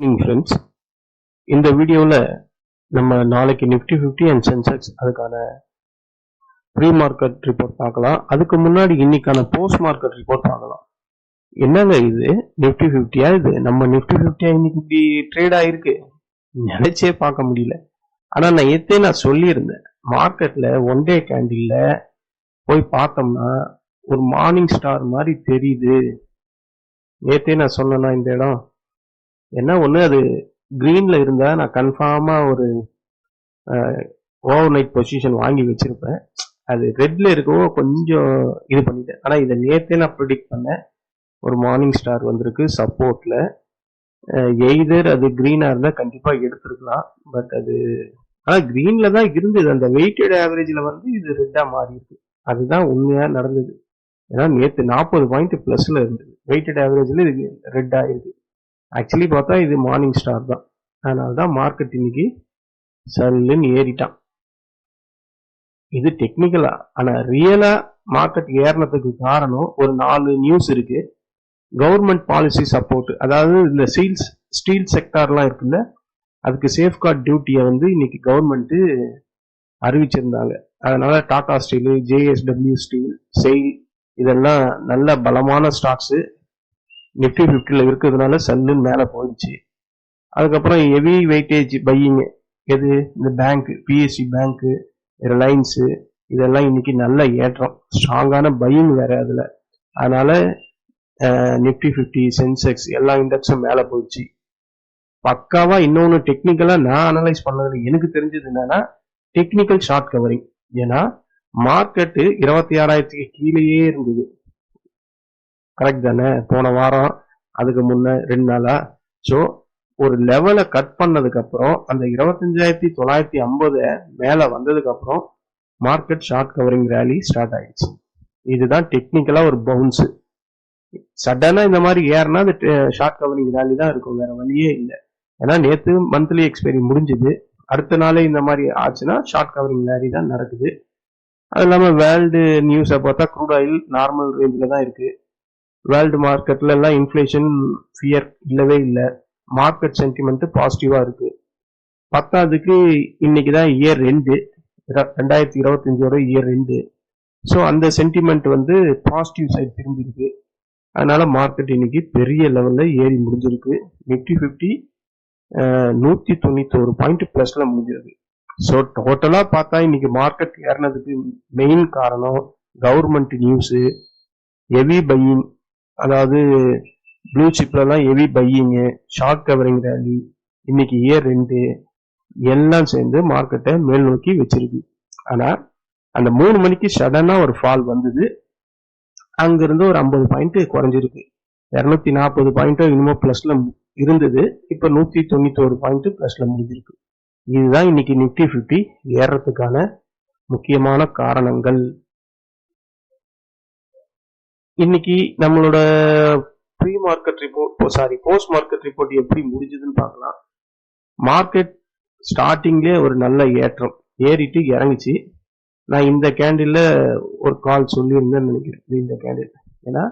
Evening friends இந்த வீடியோவில் நம்ம நாளைக்கு நிஃப்டி ஃபிஃப்டி அண்ட் சென்செக்ஸ் அதுக்கான ப்ரீ மார்க்கெட் ரிப்போர்ட் பார்க்கலாம். அதுக்கு முன்னாடி இன்னைக்கான போஸ்ட் மார்க்கெட் ரிப்போர்ட் பார்க்கலாம். என்னங்க இது? நிஃப்டி ஃபிஃப்டியா இது? நம்ம நிஃப்டி ஃபிஃப்டியா இன்னைக்கு இப்படி ட்ரேட் ஆயிருக்கு? நினைச்சே பார்க்க முடியல. ஆனால் நான் ஏத்தே நான் சொல்லியிருந்தேன். மார்க்கெட்ல ஒன் டே கேண்டில்ல போய் பார்த்தோம்னா ஒரு மார்னிங் ஸ்டார் மாதிரி தெரியுது. நேத்தே நான் சொன்னேன்னா இந்த இடம்? என்ன ஒன்று அது க்ரீனில் இருந்தால் நான் கன்ஃபார்மாக ஒரு ஓவர் நைட் பொசிஷன் வாங்கி வச்சுருப்பேன். அது ரெட்டில் இருக்கவோ கொஞ்சம் இது பண்ணிட்டேன். ஆனால் இதை நேற்றே நான் ப்ரிடிக்ட் பண்ணேன். ஒரு மார்னிங் ஸ்டார் வந்திருக்கு சப்போர்ட்டில் எய்தர் அது க்ரீனாக இருந்தால் கண்டிப்பாக எடுத்துருக்கலாம். பட் அது ஆனால் க்ரீனில் தான் இருந்தது. அந்த வெயிட்டட் ஆவரேஜில் வந்து இது ரெட்டாக மாறி இருக்கு. அதுதான் உண்மையாக நடந்தது. ஏன்னா நேற்று நாற்பது பாயிண்ட் ப்ளஸில் இருந்தது. வெயிட்டட் ஆவரேஜில் இது ரெட் ஆயிருக்கு. ஆக்சுவலி பார்த்தா இது மார்னிங் ஸ்டார் தான். அதனால தான் மார்க்கெட் இன்னைக்கு சல்லுன்னு ஏறிட்டான். இது டெக்னிக்கலா ஆனால் ரியலா மார்க்கெட் ஏறினதுக்கு காரணம் ஒரு நாலு நியூஸ் இருக்கு. கவர்மெண்ட் பாலிசி சப்போர்ட் அதாவது இந்த ஸ்டீல்ஸ் ஸ்டீல் செக்டார்லாம் இருக்குல்ல அதுக்கு சேஃப்கார்ட் டியூட்டியை வந்து இன்னைக்கு கவர்மெண்ட்டு அறிவிச்சிருந்தாங்க. அதனால Tata steel JSW steel SAIL இதெல்லாம் நல்ல பலமான ஸ்டாக்ஸு நிஃப்டி ஃபிஃப்டியில் இருக்கிறதுனால சல்லுன்னு மேலே போயிடுச்சு. அதுக்கப்புறம் ஹெவி வெயிட்டேஜ் பையிங் எது? இந்த பேங்க் பிஎஸ்சி பேங்க்கு ரிலையன்ஸு இதெல்லாம் இன்னைக்கு நல்ல ஏற்றம். ஸ்ட்ராங்கான பையிங் வேற அதில். அதனால நிஃப்டி ஃபிஃப்டி சென்செக்ஸ் எல்லா இண்டெக்ஸும் மேலே போயிடுச்சு. பக்காவாக இன்னொன்று டெக்னிக்கலாக நான் அனலைஸ் பண்ணதில் எனக்கு தெரிஞ்சது என்னன்னா டெக்னிக்கல் ஷார்ட் கவரிங் ஏன்னா மார்க்கெட்டு இருபத்தி ஆறாயிரத்துக்கு கீழேயே இருந்தது. கரெக்ட் தானே? போன வாரம் அதுக்கு முன்ன ரெண்டு நாளா? ஸோ ஒரு லெவலை கட் பண்ணதுக்கு அப்புறம் அந்த இருபத்தஞ்சாயிரத்தி தொள்ளாயிரத்தி ஐம்பது மேல வந்ததுக்கு அப்புறம் market short covering rally start ஆயிடுச்சு. இதுதான் டெக்னிக்கலா ஒரு பவுன்ஸ் சடனா இந்த மாதிரி ஏறினா அது ஷார்ட் கவரிங் ரேலி தான் இருக்கும். வேற வழியே இல்லை. ஏன்னா நேத்து மந்த்லி எக்ஸ்பைரி முடிஞ்சது. அடுத்த நாளே இந்த மாதிரி ஆச்சுன்னா ஷார்ட் கவரிங் ரேலி தான் நடக்குது. அது இல்லாமல் வேர்ல்டு நியூஸை பார்த்தா க்ரூட் ஆயில் நார்மல் ரேஞ்சில் தான் இருக்குது வேர்ல்டு மார்க்கெட்ல எல்லாம் இன்ஃப்ளேஷன் ஃபியர் இல்லவே இல்லை. மார்க்கெட் சென்டிமெண்ட் பாசிட்டிவாக இருக்கு. பத்தாவதுக்கு இன்னைக்கு தான் இயர் ரெண்டு ரெண்டாயிரத்தி இருபத்தஞ்சோட இயர் ரெண்டு ஸோ அந்த சென்டிமெண்ட் வந்து பாசிட்டிவ் சைட் திரும்பியிருக்கு அதனால மார்க்கெட் இன்னைக்கு பெரிய லெவலில் ஏறி முடிஞ்சிருக்கு. நிஃப்டி ஃபிஃப்டி நூற்றி தொண்ணூத்தோரு பாயிண்ட் பிளஸ்ல முடிஞ்சிருக்கு. ஸோ டோட்டலாக பார்த்தா இன்னைக்கு மார்க்கெட் ஏறினதுக்கு மெயின் காரணம் கவர்மெண்ட் நியூஸு ஹெவி பையிங் அதாவது blue சிப்லலாம் heavy buying short covering rally இன்னைக்கு இயர் ரெண்டு எல்லாம் சேர்ந்து மார்க்கெட்டை மேல் நோக்கி வச்சிருக்கு. ஆனால் அந்த மூணு மணிக்கு சடனாக ஒரு ஃபால் வந்தது. அங்கிருந்து ஒரு ஐம்பது பாயிண்ட் குறைஞ்சிருக்கு. இரநூத்தி நாற்பது பாயிண்ட் இன்னமும் பிளஸ்ல இருந்தது. இப்போ நூத்தி தொண்ணூத்தோரு பாயிண்ட் ப்ளஸ்ல முடிஞ்சிருக்கு. இதுதான் இன்னைக்கு நிஃப்டி ஃபிஃப்டி ஏறத்துக்கான முக்கியமான காரணங்கள். இன்னைக்கு நம்மளோட pre market report sorry post market report எப்படி முடிஞ்சதுன்னு பார்க்கலாம். மார்க்கெட் ஸ்டார்டிங்லே ஒரு நல்ல ஏற்றம். ஏறிட்டு இறங்குச்சு. நான் இந்த கேண்டில் ஒரு கால் சொல்லியிருந்தேன்னு நினைக்கிறேன். இந்த கேண்டில் ஏன்னா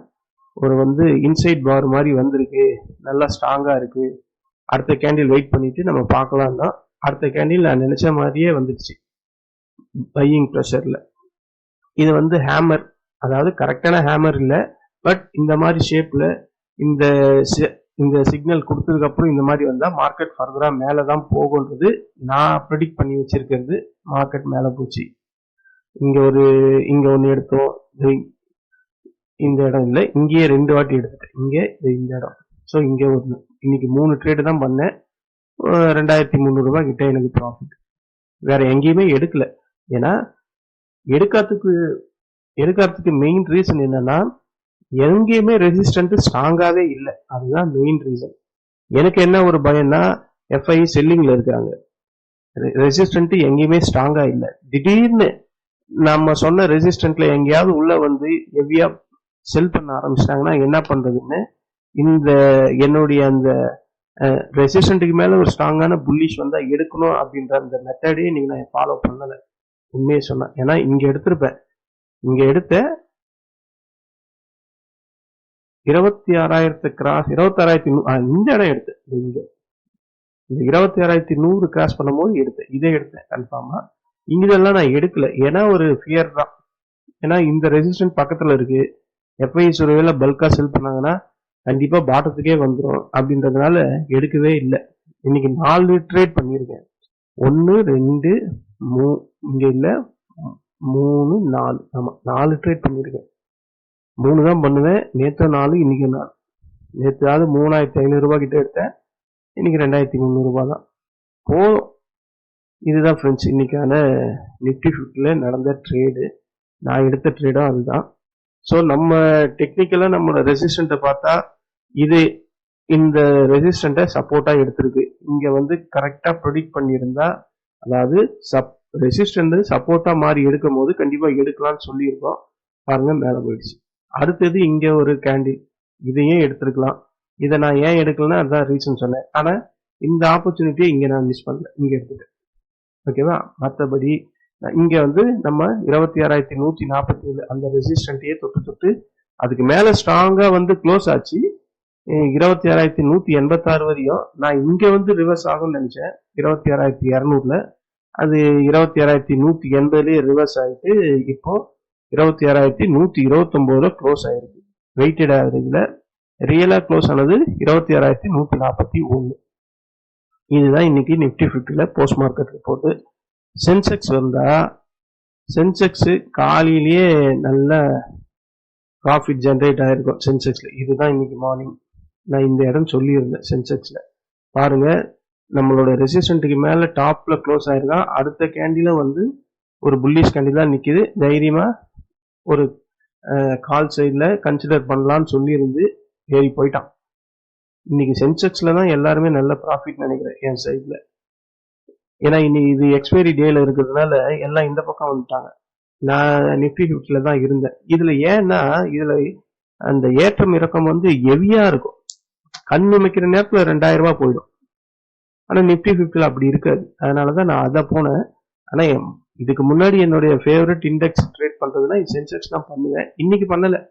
ஒரு வந்து இன்சைட் பார் மாதிரி வந்திருக்கு. நல்லா ஸ்ட்ராங்காக இருக்குது அடுத்த கேண்டில் வெயிட் பண்ணிவிட்டு நம்ம பார்க்கலாம் தான். அடுத்த கேண்டில் நான் நினச்ச மாதிரியே வந்துடுச்சு. பையிங் ப்ரெஷரில் இது வந்து ஹேமர் அதாவது கரெக்டான ஹேமர் இல்லை பட் இந்த மாதிரி ஷேப்பில் இந்த இந்த சிக்னல் கொடுத்ததுக்கப்புறம் இந்த மாதிரி வந்தால் மார்க்கெட் ஃபர்தராக மேலே தான் போகுன்றது நான் ப்ரெடிக்ட் பண்ணி வச்சிருக்கிறது மார்க்கெட் மேலே போச்சு. இங்கே ஒரு இங்கே ஒன்று எடுத்தோம் இந்த இடம் இல்லை இங்கேயே ரெண்டு வாட்டி எடுத்துட்டேன் இங்கே இந்த இடம். ஸோ இங்கே ஒன்று இன்னைக்கு மூணு ட்ரேடு தான் பண்ணேன். ரெண்டாயிரத்தி முந்நூறு கிட்டே கிட்ட எனக்கு ப்ராஃபிட் வேற எங்கேயுமே எடுக்கல. ஏன்னா எடுக்கிறதுக்கு எடுக்கிறதுக்கு மெயின் ரீசன் என்னன்னா எங்கேயுமே ரெசிஸ்டன்ட் ஸ்ட்ராங்காகவே இல்லை. அதுதான் மெயின் ரீசன் எனக்கு என்ன ஒரு பயம்னா எஃப்ஐ செல்லிங்ல இருக்கிறாங்க ரெசிஸ்டன்ட் எங்கேயுமே ஸ்ட்ராங்காக இல்லை. திடீர்னு நம்ம சொன்ன ரெசிஸ்டன்ட்ல எங்கேயாவது உள்ள வந்து ஹெவியா செல் பண்ண ஆரம்பிச்சிட்டாங்கன்னா என்ன பண்றதுன்னு இந்த என்னுடைய அந்த ரெசிஸ்டன்ட்டுக்கு மேல ஒரு ஸ்ட்ராங்கான புல்லிஷ் வந்தா எடுக்கணும் அப்படின்ற அந்த மெத்தடே நீங்க நான் ஃபாலோ பண்ணலை. உண்மையை சொன்னேன் ஏன்னா இங்க எடுத்திருப்பேன். இங்க எடுத்த இருபத்தி ஆறாயிரத்து கிராஸ் இருபத்தி ஆறாயிரத்தி இந்த இடம் எடுத்து. இங்க. இந்த இருபத்தி ஆறாயிரத்தி நூறு கிராஸ் பண்ணும்போது எடுத்தேன் இதை எடுத்தேன் கன்ஃபார்மா இங்கெல்லாம் நான் எடுக்கல. ஏன்னா ஒரு ஃபியர் தான். ஏன்னா இந்த ரெசிஸ்டன்ட் பக்கத்துல இருக்கு. எஃப்ஐஎஸ் ஒருவேளை பல்கா செல் பண்ணாங்கன்னா கண்டிப்பா பாட்டத்துக்கே வந்துடும் அப்படின்றதுனால எடுக்கவே இல்லை. இன்னைக்கு நாலு ட்ரேட் பண்ணியிருக்கேன். ஒன்று ரெண்டு மூ இங்க இல்லை மூணு நாலு. ஆமாம் நாலு ட்ரேட் பண்ணியிருக்கேன் மூணு தான் பண்ணுவேன். நேற்று நாலு இன்றைக்கி நாலு. நேற்றாவது மூணாயிரத்தி ஐநூறுரூவா கிட்ட எடுத்தேன். இன்னைக்கு ரெண்டாயிரத்தி முந்நூறுரூபா தான். போதும் இதுதான் ஃப்ரெண்ட்ஸ் இன்றைக்கான நிஃப்டி ஃபிஃப்டியில் நடந்த ட்ரேடு நான் எடுத்த ட்ரேடும் அதுதான். ஸோ நம்ம டெக்னிக்கலாக நம்மளோட ரெசிஸ்டண்ட்டை பார்த்தா இது இந்த ரெசிஸ்டண்ட்டை சப்போர்ட்டாக எடுத்திருக்கு. இங்கே வந்து கரெக்டாக ப்ரொடிக்ட் பண்ணியிருந்தா அதாவது சப் ரெசிஸ்டண்ட் சப்போர்ட்டாக மாறி எடுக்கும் போது கண்டிப்பாக எடுக்கலாம்னு சொல்லியிருக்கோம். பாருங்க மேலே போயிடுச்சு. அடுத்தது இங்கே ஒரு கேண்டில் இதையும் எடுத்திருக்கலாம். இதை நான் ஏன் எடுக்கலன்னா அதுதான் ரீசன் சொன்னேன். ஆனால் இந்த ஆப்பர்ச்சுனிட்டியை இங்கே நான் மிஸ் பண்ணல. இங்கே எடுத்துட்டேன். ஓகேவா மற்றபடி இங்கே வந்து நம்ம இருபத்தி ஆறாயிரத்தி நூற்றி நாற்பத்தி ஏழு அந்த ரெசிஸ்டண்ட்டையே தொட்டு தொட்டு அதுக்கு மேலே ஸ்ட்ராங்காக வந்து க்ளோஸ் ஆச்சு. இருபத்தி ஆறாயிரத்தி நூற்றி எண்பத்தாறு வரையும் நான் இங்கே வந்து ரிவர்ஸ் ஆகும்னு நினச்சேன். இருபத்தி ஆறாயிரத்தி இரநூறுல. அது இருபத்தி ஆறாயிரத்தி நூற்றி எண்பதுலேயே ரிவர்ஸ் ஆகிட்டு இப்போ இருபத்தி ஆறாயிரத்தி நூற்றி இருபத்தொம்போதில் க்ளோஸ் ஆயிருக்கு. வெயிட்டட் ஆவரேஜில் ரியலாக க்ளோஸ் ஆனது இருபத்தி ஆறாயிரத்தி நூற்றி நாற்பத்தி ஒன்று. இதுதான் இன்னைக்கு நிஃப்டி ஃபிஃப்டியில் போஸ்ட் மார்க்கெட் ரிப்போர்ட்டு சென்செக்ஸ் வந்தா சென்செக்ஸ் காலையிலேயே நல்ல ப்ராஃபிட் ஜென்ரேட் ஆயிருக்கும் சென்செக்ஸ்ல இதுதான் இன்னைக்கு மார்னிங் நான் இந்த இடம் சொல்லியிருந்தேன் சென்செக்ஸ்ல பாருங்க நம்மளோட ரெசிஸ்டன்ட்டுக்கு மேலே டாப்பில் க்ளோஸ் ஆயிருக்கான் அடுத்த கேண்டில வந்து ஒரு புல்லிஷ் கேண்டில் தான் நிற்கிது தைரியமாக ஒரு கால் சைடில் கன்சிடர் பண்ணலான்னு சொல்லியிருந்து ஏறி போயிட்டான். இன்னைக்கு சென்செக்ஸில் தான் எல்லாருமே நல்ல ப்ராஃபிட் நினைக்கிறேன் என் சைடில் ஏன்னா இன்னைக்கு இது எக்ஸ்பைரி டேல இருக்கிறதுனால எல்லாம் இந்த பக்கம் வந்துட்டாங்க. நான் நிஃப்டி ஃபிஃப்டியில் தான் இருந்தேன். இதில் ஏன்னா இதில் அந்த ஏற்றம் இறக்கம் வந்து ஹெவியாக இருக்கும். கண் நிமைக்கிற நேரத்தில் ரெண்டாயிரம் ரூபாய் போயிடும். ஆனால் நிஃப்டி ஃபிஃப்டியில் அப்படி இருக்காது. அதனாலதான் நான் அதை போனேன். ஆனால் என்- இதுக்கு முன்னாடி என்னுடைய ஃபேவரட் இண்டெக்ஸ் ட்ரேட் பண்ணுறதுனா சென்செக்ஸ் தான் பண்ணுவேன். இன்னைக்கு பண்ணலை.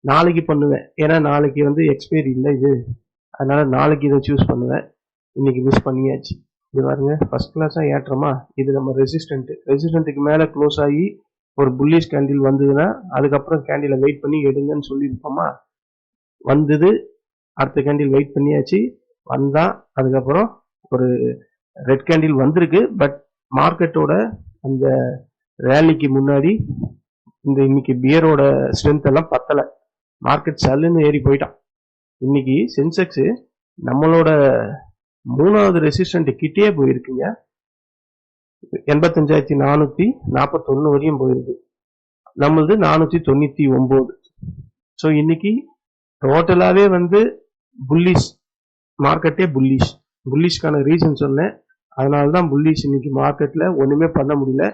நாளைக்கு பண்ணுவேன். ஏன்னா நாளைக்கு வந்து எக்ஸ்பைரி இல்லை இது. அதனால நாளைக்கு இதை சூஸ் பண்ணுவேன். இன்னைக்கு மிஸ் பண்ணியாச்சு. இது பாருங்க ஃபர்ஸ்ட் கிளாஸாக ஏற்றமா? இது நம்ம ரெசிஸ்டன்ட்டு ரெசிஸ்டன்ட்டுக்கு மேலே க்ளோஸ் ஆகி ஒரு புல்லிஷ் கேண்டில் வந்ததுன்னா அதுக்கப்புறம் கேண்டிலை வெயிட் பண்ணி எடுங்கன்னு சொல்லியிருப்போமா? வந்தது அடுத்த கேண்டில் வெயிட் பண்ணியாச்சு. வந்தால் அதுக்கப்புறம் ஒரு ரெட் கேண்டில் வந்திருக்கு பட் மார்க்கெட்டோட அந்த ரேலிக்கு முன்னாடி இந்த இன்னைக்கு பியரோட ஸ்ட்ரென்த் எல்லாம் பத்தலை. மார்க்கெட் சல்லுன்னு ஏறி போயிட்டான். இன்னைக்கு சென்செக்ஸ் நம்மளோட மூணாவது ரெசிஸ்டன்ட் கிட்டே போயிருக்குங்க. எண்பத்தஞ்சாயிரத்தி நானூத்தி நாற்பத்தொன்னு வரையும் போயிருக்கு. நம்மளது நானூற்றி தொண்ணூத்தி ஒன்பது. ஸோ இன்னைக்கு டோட்டலாகவே வந்து புல்லிஷ் மார்க்கெட்டே புல்லிஷ் புல்லிஷ்க்கான ரீசன் சொன்னேன். அதனால தான் புல்லிஷ் இன்னைக்கு மார்க்கெட்டில் ஒன்றுமே பண்ண முடியல.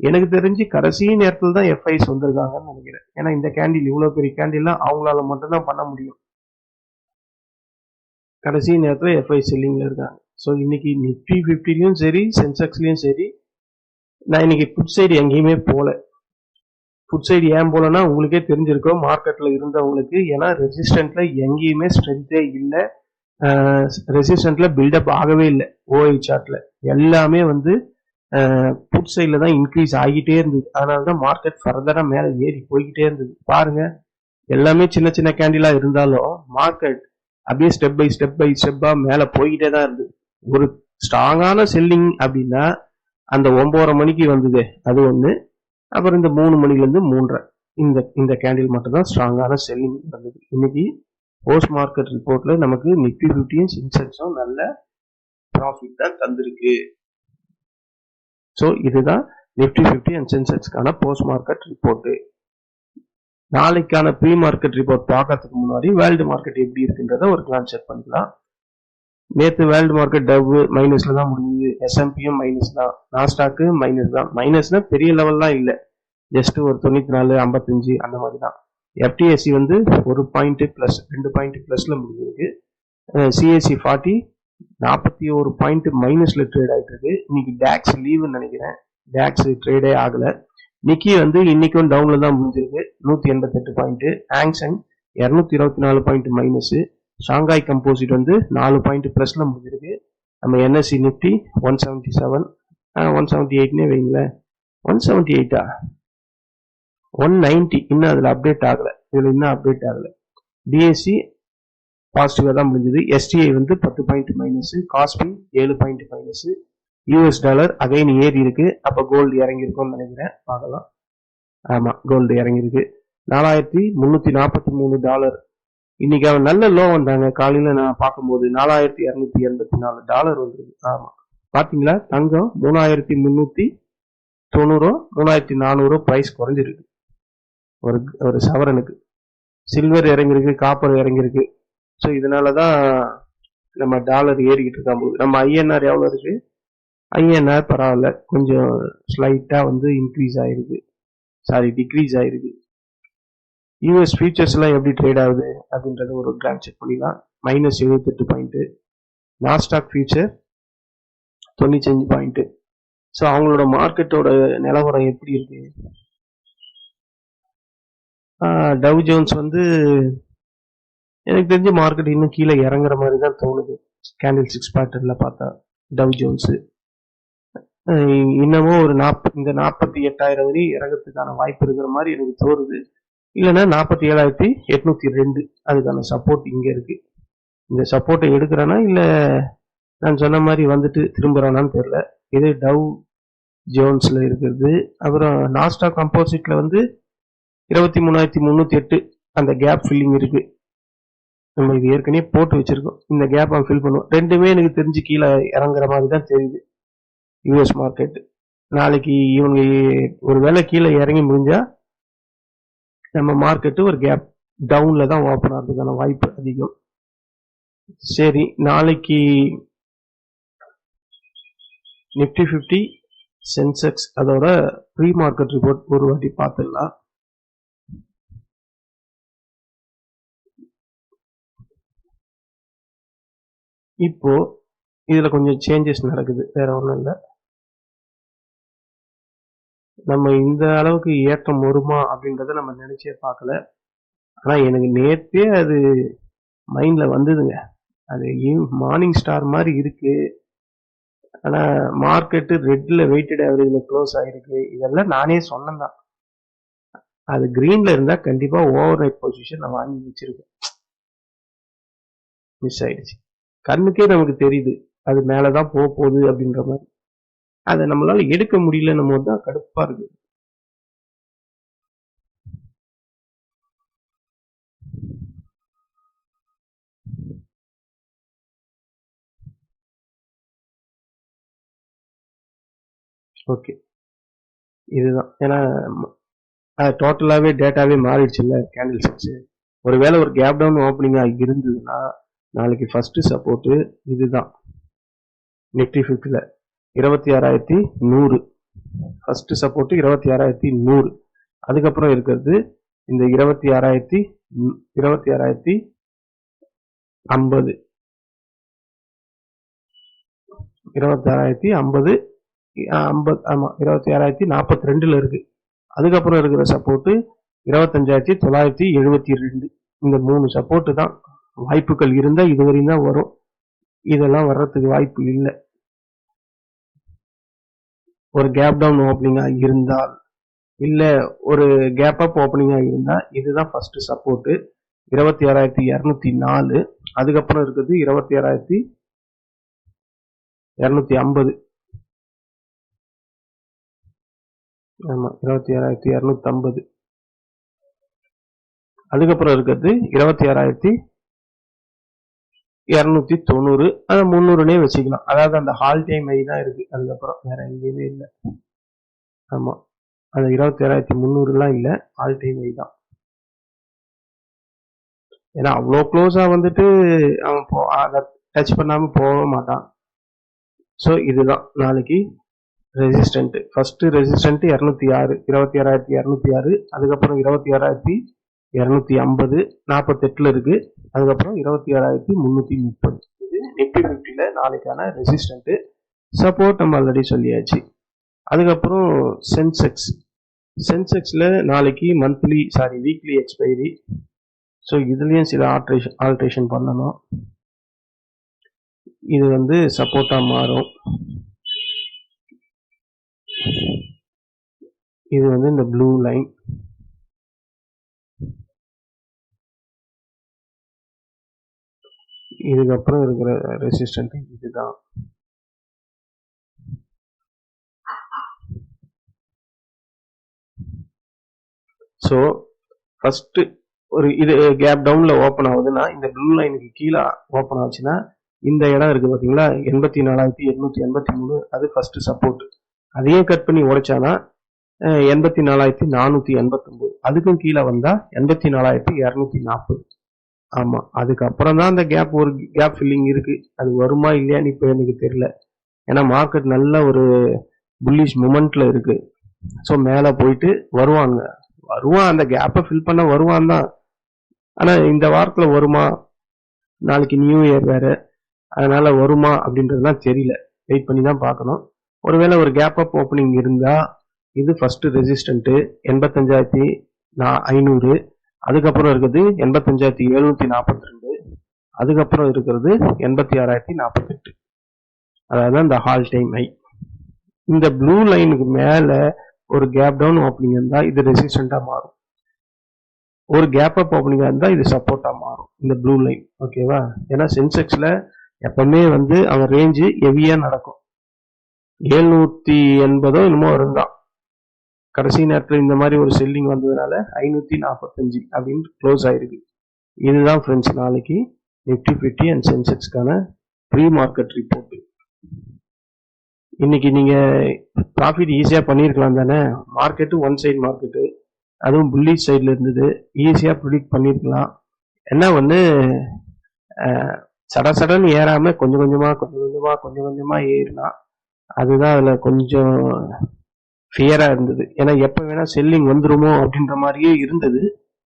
எனக்கு தெரிஞ்சு கடைசி நேரத்தில் தான் எஃப்ஐஸ் வந்திருக்காங்கன்னு நினைக்கிறேன். ஏன்னா இந்த கேண்டில் இவ்வளோ பெரிய கேண்டில்லாம் அவங்களால மட்டும்தான் பண்ண முடியும். கடைசி நேரத்தில் எஃப்ஐ செல்லிங்கில் இருக்காங்க. ஸோ இன்னைக்கு நிஃப்டி ஃபிஃப்டிலையும் சரி சென்செக்ஸ்லேயும் சரி நான் இன்னைக்கு ஃபுட் சைடு எங்கேயுமே போகல ஃபுட் சைடு ஏன் போகலன்னா உங்களுக்கே தெரிஞ்சிருக்கும் மார்க்கெட்டில் இருந்தவங்களுக்கு. ஏன்னா ரெசிஸ்டண்ட்டில் எங்கேயுமே ஸ்ட்ரென்த்தே இல்லை. ரெசிஸ்டன்ட்ல பில்டப் ஆகவே இல்லை. ஓஐ சார்ட்ல எல்லாமே வந்து புட் சைடில் தான் இன்க்ரீஸ் ஆகிட்டே இருந்தது. அதனால தான் மார்க்கெட் ஃபர்தராக மேலே ஏறி போய்கிட்டே இருந்தது. பாருங்க. எல்லாமே சின்ன சின்ன கேண்டிலா இருந்தாலும் மார்க்கெட் அப்படியே ஸ்டெப் பை ஸ்டெப் பை ஸ்டெப்பா மேலே போய்கிட்டே தான் இருந்தது. ஒரு ஸ்ட்ராங்கான செல்லிங் அப்படின்னா அந்த ஒன்பதரை மணிக்கு வந்தது. அது ஒன்று அப்புறம் இந்த மூணு மணிலேருந்து மூன்றரை. இந்த இந்த கேண்டில் மட்டும் தான் ஸ்ட்ராங்கான செல்லிங் இருந்தது இன்னைக்கு போஸ்ட் மார்க்கெட் ரிப்போர்ட்ல நமக்கு நிஃப்டி ஃபிஃப்டியும் சென்செக்ஸும் நல்ல ப்ராஃபிட் தான் தந்திருக்கு. ஸோ இதுதான் நிஃப்டி ஃபிஃப்டி அண்ட் சென்செக்ஸ்க்கான போஸ்ட் மார்க்கெட் ரிப்போர்ட்டு நாளைக்கான ப்ரீ மார்க்கெட் ரிப்போர்ட் பார்க்கறதுக்கு முன்னாடி வேர்ல்டு மார்க்கெட் எப்படி இருக்குன்றத ஒரு கிளான் செக் பண்ணிக்கலாம். நேற்று வேர்ல்டு மார்க்கெட் டவ் மைனஸ்ல தான் முடிஞ்சது. எஸ்எம்பியும் மைனஸ் தான். நாஸ்டாக்கு மைனஸ் தான். மைனஸ்னா பெரிய லெவல்லாம் இல்லை. ஜஸ்ட் ஒரு தொண்ணூத்தி நாலு ஐம்பத்தஞ்சு அந்த மாதிரி தான். எஃப்டிஎஸ்சி வந்து ஒரு பாயிண்ட்டு ப்ளஸ் ரெண்டு பாயிண்ட் ப்ளஸில் முடிஞ்சிருக்கு. சிஎஸ்சி ஃபார்ட்டி நாற்பத்தி ஒரு பாயிண்ட் மைனஸில் ட்ரேட் ஆயிட்டு இருக்கு இன்னைக்கு டேக்ஸ் லீவுன்னு நினைக்கிறேன். டேக்ஸ் ட்ரேடே ஆகலை. நிக்கி வந்து இன்னைக்கும் டவுன்ல தான் முடிஞ்சிருக்கு. நூற்றி எண்பத்தெட்டு பாயிண்ட்டு ஆங்சன் இரநூத்தி இருபத்தி நாலு பாயிண்ட் மைனஸு ஷாங்காய் கம்போசிட் வந்து நாலு பாயிண்ட் ப்ளஸில் முடிஞ்சிருக்கு. நம்ம NSE Nifty one seventy seven one seventy எயிட்னே வைங்களேன். ஒன் செவன்ட்டி எயிட்டா ஒன் நைன்ட்டி இன்னும் அதில் அப்டேட் ஆகலை. இதில் இன்னும் அப்டேட் ஆகலை. பிஎஸ்சி பாசிட்டிவாக தான் முடிஞ்சது. எஸ்டிஐ வந்து பத்து பாயிண்ட் மைனஸு காஸ்பி ஏழு point minus US dollar again ஏறி இருக்கு. அப்போ கோல்டு இறங்கியிருக்கும்னு நினைக்கிறேன். பார்க்கலாம். ஆமாம் கோல்டு இறங்கியிருக்கு. நாலாயிரத்தி முந்நூற்றி நாற்பத்தி மூணு டாலர் இன்னைக்கு அவன் நல்ல லோ வந்தாங்க. காலையில் நான் பார்க்கும்போது நாலாயிரத்தி இரநூத்தி எண்பத்தி நாலு டாலர் வந்துருக்கு. ஆமாம் பார்த்தீங்களா தங்கம் மூணாயிரத்தி முந்நூற்றி தொண்ணூறோ மூணாயிரத்தி நானூறோ ப்ரைஸ் குறைஞ்சிருக்கு. ஒரு ஒரு சவரனுக்கு. சில்வர் இறங்கியிருக்கு காப்பர் இறங்கியிருக்கு. ஸோ இதனால தான் நம்ம டாலர் ஏறிக்கிட்டு இருக்கான் போது. நம்ம ஐஎன்ஆர் எவ்வளோ இருக்கு? ஐஎன்ஆர் பரவாயில்ல. கொஞ்சம் ஸ்லைட்டாக வந்து இன்க்ரீஸ் ஆயிருக்கு. சாரி டிக்ரீஸ் ஆயிருக்கு. யூஎஸ் ஃபியூச்சர்ஸ்லாம் எப்படி ட்ரேட் ஆகுது? அப்படின்றத ஒரு கிராம் செக் பண்ணிடலாம். மைனஸ் எழுபத்தெட்டு பாயிண்ட்டு நாஸ்டாக் ஃபியூச்சர் தொண்ணூத்தஞ்சு பாயிண்ட்டு ஸோ அவங்களோட மார்க்கெட்டோட நிலவரம் எப்படி இருக்குது டவ் ஜோன்ஸ் வந்து எனக்கு தெரிஞ்ச மார்க்கெட் இன்னும் கீழே இறங்குற மாதிரி தான் தோணுது. கேண்டில் சிக்ஸ் பேட்டர்னில் பார்த்தா டவ் ஜோன்ஸு. இன்னமும் ஒரு நாப் இந்த நாற்பத்தி எட்டாயிரம் வரை இறங்கிறதுக்கான வாய்ப்பு இருக்கிற மாதிரி எனக்கு தோணுது. இல்லைன்னா நாற்பத்தி ஏழாயிரத்தி எட்நூத்தி ரெண்டு அதுக்கான சப்போர்ட் இங்கே இருக்கு. இந்த சப்போர்ட்டை எடுக்கிறேன்னா இல்லை நான் சொன்ன மாதிரி வந்துட்டு திரும்புறானான்னு தெரில இது டவ் ஜோன்ஸில் இருக்கிறது. அப்புறம் நாஸ்டா கம்போசிட்டில் வந்து இருபத்தி மூணாயிரத்தி முந்நூற்றி எட்டு அந்த கேப் ஃபில்லிங் இருக்கு. நம்ம இது ஏற்கனவே போட்டு வச்சிருக்கோம். இந்த கேப் அவன் ஃபில் பண்ணுவோம். ரெண்டுமே எனக்கு தெரிஞ்சு கீழே இறங்குற மாதிரி தான் தெரியுது. யூஎஸ் மார்க்கெட்டு நாளைக்கு இவங்க ஒரு வேளை கீழே இறங்கி முடிஞ்சா நம்ம மார்க்கெட்டு ஒரு கேப் டவுனில் தான் ஓப்பன் ஆகிறதுக்கான வாய்ப்பு அதிகம். சரி நாளைக்கு நிஃப்டி ஃபிஃப்டி சென்செக்ஸ் அதோட ப்ரீ மார்க்கெட் ரிப்போர்ட் ஒரு வாட்டி பார்த்துடலாம். இப்போ இதுல கொஞ்சம் சேஞ்சஸ் நடக்குது. வேற ஒன்றும் இல்லை. நம்ம இந்த அளவுக்கு ஏற்றம் வருமா அப்படின்றத நம்ம நினைச்சே பார்க்கல. ஆனா எனக்கு நேற்றே அது மைண்ட்ல வந்ததுங்க. அது மார்னிங் ஸ்டார் மாதிரி இருக்கு. ஆனா மார்க்கெட்டு ரெட்ல வெயிட்டட் ஆவரேஜ்ல க்ளோஸ் ஆயிருக்கு. இதெல்லாம் நானே சொன்னேன்தான். அது கிரீன்ல இருந்தா கண்டிப்பா ஓவர் நைட் பொசிஷன் நான் வாங்கி வச்சிருக்கேன் மிஸ் ஆயிடுச்சு. கண்ணுக்கே நமக்கு தெரியுது. அது மேலே தான் போக போகுது அப்படின்ற மாதிரி. அதை நம்மளால எடுக்க முடியலன்னும் போது தான் கடுப்பா இருக்கு. ஓகே. இதுதான். ஏன்னா டோட்டலாகவே டேட்டாவே மாறிடுச்சுல்ல கேண்டில்ஸ் வச்சு. ஒருவேளை ஒரு கேப் டவுன் ஓப்பனிங்காக இருந்ததுன்னா நாளைக்கு ஃபர்ஸ்ட் சப்போர்ட்டு இதுதான். நிஃப்டி ஃபிஃப்டில் இருபத்தி ஆறாயிரத்தி நூறு. ஃபஸ்ட்டு சப்போர்ட்டு இருபத்தி ஆறாயிரத்தி நூறு. அதுக்கப்புறம் இருக்கிறது இந்த இருபத்தி ஆறாயிரத்தி இருபத்தி ஆறாயிரத்தி ஐம்பது. இருபத்தி ஆறாயிரத்தி ஐம்பது ஐம்பது ஆமாம் இருபத்தி ஆறாயிரத்தி நாற்பத்தி ரெண்டில் இருக்குது அதுக்கப்புறம் இருக்கிற சப்போர்ட்டு இருபத்தஞ்சாயிரத்தி தொள்ளாயிரத்தி எழுபத்தி ரெண்டு. இந்த மூணு சப்போர்ட்டு தான். வாய்ப்புகள் இருந்தால் இதுவரையும் தான் வரும். இதெல்லாம் வர்றதுக்கு வாய்ப்பு இல்லை. ஒரு கேப் டவுன் ஓப்பனிங்காக இருந்தால் இல்லை ஒரு கேப் அப் ஓப்பனிங்காக இருந்தால் இதுதான் ஃபஸ்ட்டு சப்போர்ட்டு இருபத்தி ஆறாயிரத்தி இரநூத்தி நாலு அதுக்கப்புறம் இருக்குது இருபத்தி ஆறாயிரத்தி இரநூத்தி ஐம்பது. ஆமாம் இருபத்தி ஆறாயிரத்தி இரநூத்தி ஐம்பது. அதுக்கப்புறம் இருக்கிறது இருபத்தி ஆறாயிரத்தி இரநூத்தி தொண்ணூறு. அது முந்நூறுனே வச்சுக்கலாம். அதாவது அந்த ஹால் டைம் ஐ தான் இருக்கு. அதுக்கப்புறம் வேற எங்கேயுமே இல்லை. ஆமா. அது இருபத்தி ஏழாயிரத்தி முந்நூறுலாம் இல்லை. ஆல் டைம் ஐ தான். ஏன்னா அவ்வளோ க்ளோஸாக வந்துட்டு அவன் போ அதை டச் பண்ணாமல் போக மாட்டான். ஸோ இதுதான். நாளைக்கு ரெசிஸ்டண்ட்டு ஃபஸ்ட்டு ரெசிஸ்டண்ட்டு இரநூத்தி ஆறு. இருபத்தி ஆறாயிரத்தி இரநூத்தி ஆறு. அதுக்கப்புறம் இருபத்தி ஆறாயிரத்தி இரநூத்தி ஐம்பது நாற்பத்தெட்டில் இருக்குது அதுக்கப்புறம் இருபத்தி ஆறாயிரத்தி முந்நூற்றி முப்பது. இது நிஃப்டி ஃபிஃப்டியில் நாளைக்கான ரெசிஸ்டண்ட்டு சப்போர்ட் நம்ம ஆல்ரெடி சொல்லியாச்சு. அதுக்கப்புறம் சென்செக்ஸ் சென்செக்ஸில் நாளைக்கு monthly sorry weekly expiry so இதுலேயும் சில ஆல்ட்ரேஷன் ஆல்ட்ரேஷன் பண்ணணும். இது வந்து சப்போர்ட்டாக மாறும். இது வந்து இந்த ப்ளூ லைன் இதுக்கப்புறம் இருக்கிற ரெசிஸ்டன்ட் இதுதான். ஸோ ஃபஸ்ட்டு ஒரு இது கேப் டவுன்ல ஓப்பன் ஆகுதுன்னா இந்த ப்ளூ லைனுக்கு கீழே ஓப்பன் ஆச்சுன்னா இந்த இடம் இருக்கு பாத்தீங்களா? எண்பத்தி நாலாயிரத்தி எண்ணூத்தி எண்பத்தி மூணு அது ஃபர்ஸ்ட் சப்போர்ட் அதையும் கட் பண்ணி உடைச்சானா எண்பத்தி நாலாயிரத்தி நானூத்தி எண்பத்தொன்பது அதுக்கும் கீழே வந்தா எண்பத்தி நாலாயிரத்தி இரநூத்தி நாற்பது. ஆமாம் அதுக்கப்புறம் தான் அந்த கேப் ஒரு கேப் ஃபில்லிங் இருக்குது அது வருமா இல்லையான்னு இப்போ எனக்கு தெரியல. ஏன்னா மார்க்கெட் நல்ல ஒரு புல்லிஷ் மூமெண்ட்டில் இருக்குது ஸோ மேலே போயிட்டு வருவாங்க. வருவான். அந்த கேப்பை ஃபில் பண்ண வருவான் தான். ஆனால் இந்த வாரத்தில் வருமா? நாளைக்கு நியூ இயர் வேறு. அதனால் வருமா அப்படின்றதுலாம் தெரியல. வெயிட் பண்ணி தான் பார்க்கணும். ஒருவேளை ஒரு கேப் அப் ஓப்பனிங் இருந்தால் இது ஃபஸ்ட்டு ரெசிஸ்டண்ட்டு எண்பத்தஞ்சாயிரத்தி நா- ஐநூறு. அதுக்கப்புறம் இருக்குது எண்பத்தஞ்சாயிரத்தி எழுநூத்தி நாற்பத்தி ரெண்டு. அதுக்கப்புறம் இருக்கிறது எண்பத்தி ஆறாயிரத்தி நாற்பத்தெட்டு அதாவது இந்த ஹால் டைம் ஐ இந்த ப்ளூ லைனுக்கு மேல ஒரு கேப் டவுன் ஓப்பனிங் இருந்தா இது ரெசிஸ்டண்டா மாறும். ஒரு கேப் அப் ஓப்பனிங்காக இருந்தா இது சப்போர்ட்டா மாறும். இந்த ப்ளூ லைன் ஓகேவா ஏன்னா சென்செக்ஸ்ல எப்பவுமே வந்து அவன் ரேஞ்சு ஹெவியா நடக்கும். எழுநூத்தி எண்பதோ என்னமோ இருந்தான் கடைசி நேரத்தில் இந்த மாதிரி ஒரு செல்லிங் வந்ததுனால ஐநூற்றி நாற்பத்தஞ்சு அப்படின்னு க்ளோஸ் ஆயிருக்கு. இதுதான் ஃப்ரெண்ட்ஸ் நாளைக்கு நிஃப்டி ஃபிஃப்டி அண்ட் சென்செக்ஸ்க்கான ப்ரீ மார்க்கெட் ரிப்போர்ட்டு இன்னைக்கு நீங்கள் ப்ராஃபிட் ஈஸியாக பண்ணியிருக்கலாம் தானே? மார்க்கெட்டு ஒன் சைடு மார்க்கெட்டு அதுவும் புல்லிஷ் சைடில் இருந்தது. ஈஸியாக ப்ரிடிக்ட் பண்ணியிருக்கலாம் என்ன வந்து சட சடன்னு ஏறாமல் கொஞ்சம் கொஞ்சமாக கொஞ்சம் கொஞ்சமாக கொஞ்சம் கொஞ்சமாக ஏறினா அதுதான் அதில் கொஞ்சம் ஃபியராக இருந்தது. ஏன்னா எப்போ வேணால் செல்லிங் வந்துருமோ அப்படின்ற மாதிரியே இருந்தது.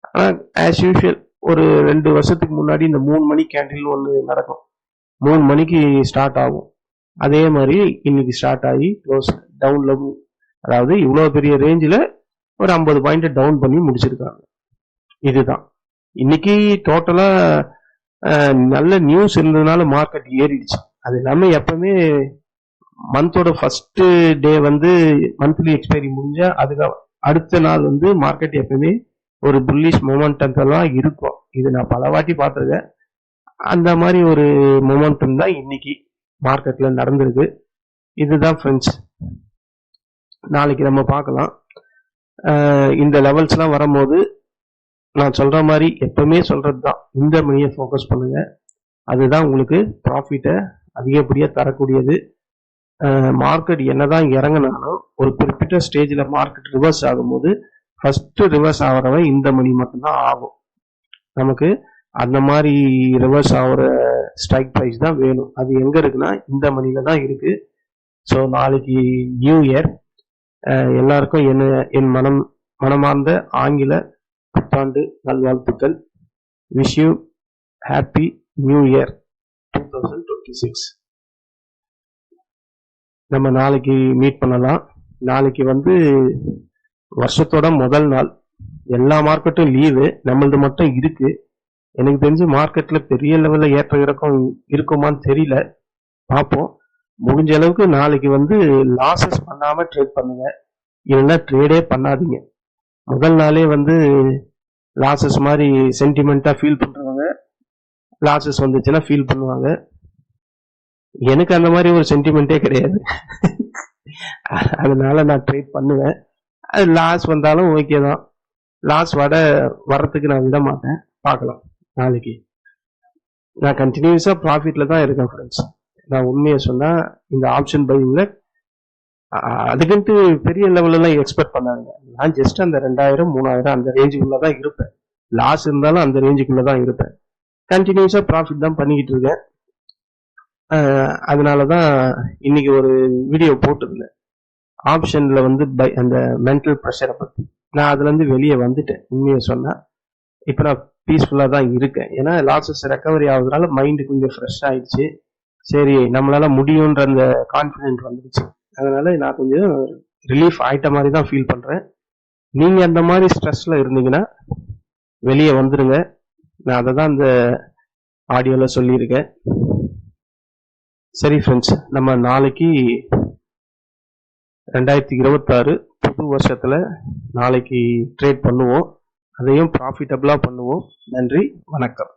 ஆனால் ஆஸ் யூஷுவல் ஒரு ரெண்டு வருஷத்துக்கு முன்னாடி இந்த மூணு மணி கேண்டில் ஒன்று நடக்கும். மூணு மணிக்கு ஸ்டார்ட் ஆகும். அதே மாதிரி இன்னைக்கு ஸ்டார்ட் ஆகி க்ளோஸ் டவுன்ல அதாவது இவ்வளோ பெரிய ரேஞ்சில் ஒரு ஐம்பது பாயிண்ட் டவுன் பண்ணி முடிச்சிருக்காங்க. இதுதான். இன்னைக்கு டோட்டலாக நல்ல நியூஸ் இருந்ததுனால மார்க்கெட் ஏறிடுச்சு. அது இல்லாமல் எப்பவுமே மந்தோட ஃபர்ஸ்ட் டே வந்து மந்த்லி எக்ஸ்பைரி முடிஞ்சா அதுக்கு அடுத்த நாள் வந்து மார்க்கெட் எப்பவுமே ஒரு புல்லிஷ் மொமெண்டம்லாம் இருக்கும். இது நான் பல வாட்டி பார்த்துருக்கேன். அந்த மாதிரி ஒரு மொமெண்டம் தான் இன்னைக்கு மார்க்கெட்ல நடந்திருக்கு. இதுதான் ஃப்ரெண்ட்ஸ் நாளைக்கு நம்ம பார்க்கலாம். இந்த லெவல்ஸ்லாம் வரும்போது நான் சொல்ற மாதிரி எப்பவுமே சொல்றது தான். இந்த மணியை ஃபோக்கஸ் பண்ணுங்க. அதுதான் உங்களுக்கு ப்ராஃபிட்டை அதிகப்படியாக தரக்கூடியது. மார்க்கெட் என்னதான் இறங்கினாலும் ஒரு குறிப்பிட்ட ஸ்டேஜில் மார்க்கெட் ரிவர்ஸ் ஆகும்போது ஃபர்ஸ்ட் ரிவர்ஸ் ஆகிறவன் இந்த மணி மட்டும்தான் ஆகும். நமக்கு அந்த மாதிரி ரிவர்ஸ் ஆகிற ஸ்ட்ரைக் ப்ரைஸ் தான் வேணும். அது எங்கே இருக்குன்னா இந்த மணியில தான் இருக்கு. ஸோ நாளைக்கு நியூ இயர் எல்லாருக்கும் என்ன என் மனம் மனமார்ந்த ஆங்கில புத்தாண்டு நல்வாழ்த்துக்கள். Wish you happy new year two thousand twenty six நம்ம நாளைக்கு மீட் பண்ணலாம். நாளைக்கு வந்து வருஷத்தோட முதல் நாள். எல்லா மார்க்கெட்டும் லீவு நம்மளது மட்டும் இருக்கு. எனக்கு தெரிஞ்சு மார்க்கெட்ல பெரிய லெவலில் ஏற்ற இறக்கம் இருக்குமான்னு தெரியல. பார்ப்போம் முடிஞ்ச அளவுக்கு நாளைக்கு வந்து லாசஸ் பண்ணாம ட்ரேட் பண்ணுங்க. இல்லைன்னா ட்ரேடே பண்ணாதீங்க. முதல் நாளே வந்து லாசஸ் மாதிரி சென்டிமெண்ட்டாக ஃபீல் பண்ணுறவங்க லாசஸ் வந்துச்சுன்னா ஃபீல் பண்ணுவாங்க. எனக்கு அந்த மாதிரி ஒரு சென்டிமெண்ட்டே கிடையாது. அதனால நான் ட்ரேட் பண்ணுவேன். அது லாஸ் வந்தாலும் ஓகே தான். லாஸ் வர வர்றதுக்கு நான் விட மாட்டேன். பார்க்கலாம். நாளைக்கு. நான் கண்டினியூஸா ப்ராஃபிட்ல தான் இருக்கேன் ஃப்ரெண்ட்ஸ் நான் உண்மையை சொன்னா இந்த ஆப்ஷன் பையிங்கில் அதுக்குன்ட்டு பெரிய லெவல்ல எக்ஸ்பெக்ட் பண்ணாங்க நான் ஜஸ்ட் அந்த ரெண்டாயிரம் மூணாயிரம் அந்த ரேஞ்சுக்குள்ளே தான் இருப்பேன். லாஸ் இருந்தாலும் அந்த ரேஞ்சுக்குள்ளே தான் இருப்பேன். கண்டினியூஸாக ப்ராஃபிட் தான் பண்ணிக்கிட்டு இருக்கேன். அதனால தான் இன்னைக்கு ஒரு வீடியோ போட்டிருந்தேன். ஆப்ஷனில் வந்து பை அந்த மென்டல் ப்ரெஷரை பற்றி நான் அதுலேருந்து வெளியே வந்துட்டேன் உண்மையை சொன்னால் இப்போ நான் பீஸ்ஃபுல்லாக தான் இருக்கேன். ஏன்னா லாஸஸ் ரெக்கவரி ஆகுறதுனால மைண்டு கொஞ்சம் ஃப்ரெஷ் ஆயிடுச்சு. சரி நம்மளால முடியுன்ற அந்த கான்ஃபிடென்ட் வந்துடுச்சு அதனால நான் கொஞ்சம் ரிலீஃப் ஆயிட்ட மாதிரி தான் ஃபீல் பண்ணுறேன் நீங்கள் அந்த மாதிரி ஸ்ட்ரெஸ்ஸில் இருந்தீங்கன்னா வெளியே வந்துடுங்க நான் அதை தான் அந்த ஆடியோவில் சொல்லியிருக்கேன். சரி ஃப்ரெண்ட்ஸ் நம்ம நாளைக்கு ரெண்டாயிரத்தி இருபத்தாறு புது வருஷத்தில் நாளைக்கு ட்ரேட் பண்ணுவோம். அதையும் ப்ராஃபிட்டபுளாக பண்ணுவோம். நன்றி வணக்கம்.